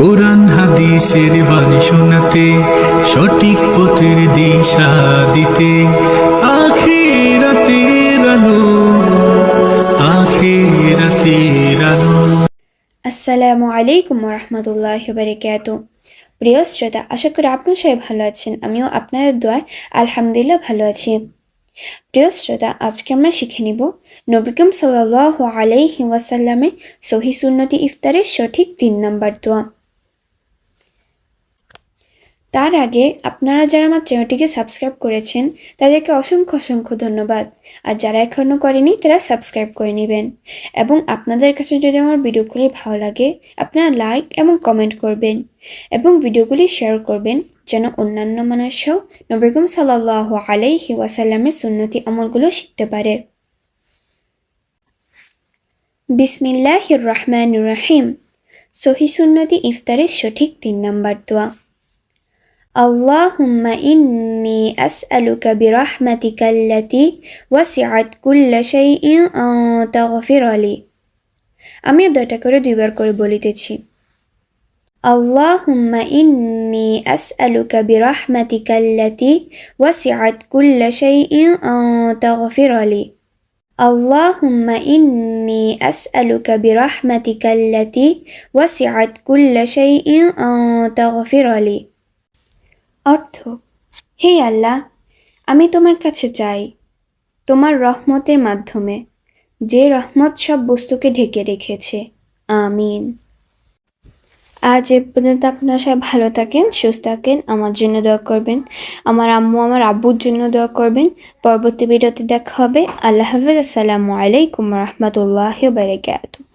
কোরআন, হাদিসের বাণী শোনাতে, সঠিক পথের দিশা দিতে। আসসালামু আলাইকুম রহমতুল্লাহ বারিকাত প্রিয় শ্রোতা, আশা করি আপনার সবাই ভালো আছেন, আমিও আপনাদের দোয়ায় আলহামদুলিল্লাহ ভালো আছি। প্রিয় শ্রোতা, আজকে আমরা শিখে নিব নবিকম সাল্লাহ আলাইহি ওয়াসাল্লামের সহি সুন্নতি ইফতারের সঠিক তিন নম্বর দোয়া। তার আগে আপনারা যারা আমার চ্যানেলটিকে সাবস্ক্রাইব করেছেন, তাদেরকে অসংখ্য অসংখ্য ধন্যবাদ। আর যারা এখনও করেনি, তারা সাবস্ক্রাইব করে নেবেন। এবং আপনাদের কাছে যদি আমার ভিডিওগুলি ভালো লাগে, আপনারা লাইক এবং কমেন্ট করবেন। এবং ভিডিওগুলি শেয়ার করবেন, যেন অন্যান্য মানুষও নবীগম সাল্লাহ আলাইহি ওয়াসাল্লামের সুন্নতি আমলগুলো শিখতে পারে। বিসমিল্লাহির রহমান রাহিম। সহি সুন্নতি ইফতারের সঠিক তিন নম্বর দোয়া। اللهم إني أسألك برحمتك التي وسعت كل شيء أن تغفر لي আমি দয়টা করে দুইবার করে বলিতেছি اللهم إني أسألك برحمتك التي وسعت كل شيء أن تغفر لي اللهم إني أسألك برحمتك التي وسعت كل شيء أن تغفر لي অর্থ, হে আল্লাহ, আমি তোমার কাছে চাই তোমার রহমতের মাধ্যমে, যে রহমত সব বস্তুকে ঢেকে রেখেছে। আমিন। আজ এ পর্যন্ত আপনারা সবাই ভালো থাকেন, সুস্থ থাকেন, আমার জন্য দোয়া করবেন, আমার আম্মু, আমার আব্বুর জন্য দোয়া করবেন। পরবর্তী ভিডিওতে দেখা হবে। আল্লাহ হাফিজ। আসসালামু আলাইকুম রহমতুল্লাহ বারকাতুহ।